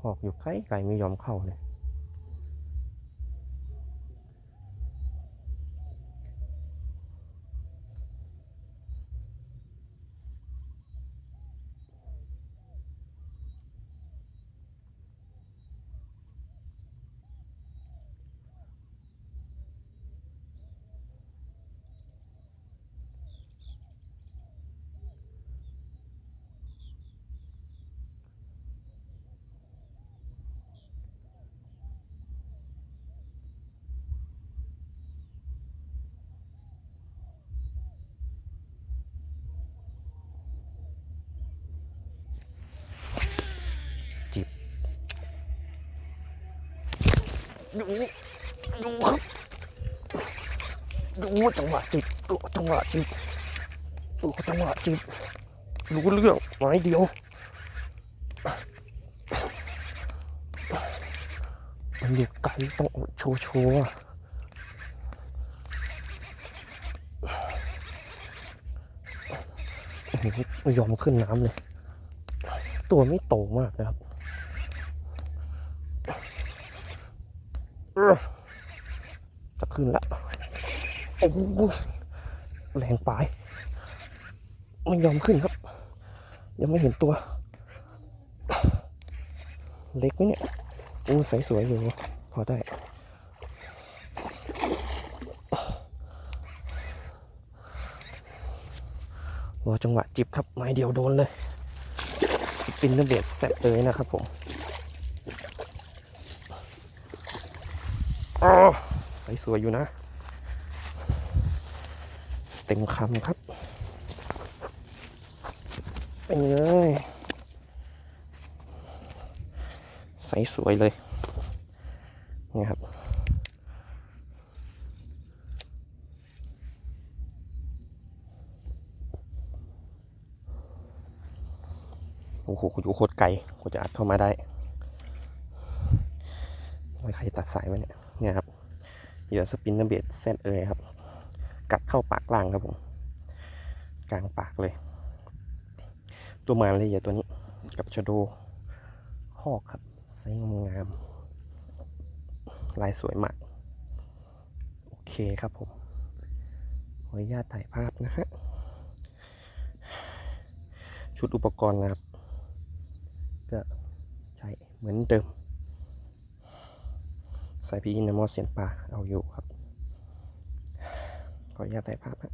หอกอยู่ใกล้ไก่ไม่ยอมเข้าเลย ดูดูครับดูจังหวะจิบดูจังหวะจิบดูจังหวะจิบรู้เรื่องไม้เดียวมันอยู่ไกลต้องโชว์โชว์อหไม่ยอมขึ้นน้ำเลย ตัวไม่โตมากนะครับ เออ จะขึ้นละโอ้โหแรงปลายไม่ยอมขึ้นครับ ยังไม่เห็นตัว เล็กไหมเนี่ยอู้ใสสวยอยู่ พอได้ รอจังหวะจิบครับไม้เดียวโดนเลย สปินเนอร์เบสแซะเลยนะครับผม อ๋อใสสวยอยู่นะ เต็มคำครับไปเลยใสสวยเลย นี่ครับ โอ้โหอยู่โคตรไกลกว่าจะอัดเข้ามาได้ไม่ใครตัดสายไว้เนี่ย เนี่ยครับเหยื่อสปินเนเบดเซตเอยครับ กัดเข้าปากล่างครับผม กลางปากเลย ตัวมานเลยเหยื่อตัวนี้ กับชโดคอกครับไซส์งาม ลายสวยมาก โอเคครับผมขออนุญาตถ่ายภาพนะฮะ ชุดอุปกรณ์นะครับ ก็ใช้เหมือนเดิม สายพีอินามอสเสียนปลาเอาอยู่ครับ ขออนุญาตถ่ายภาพฮะ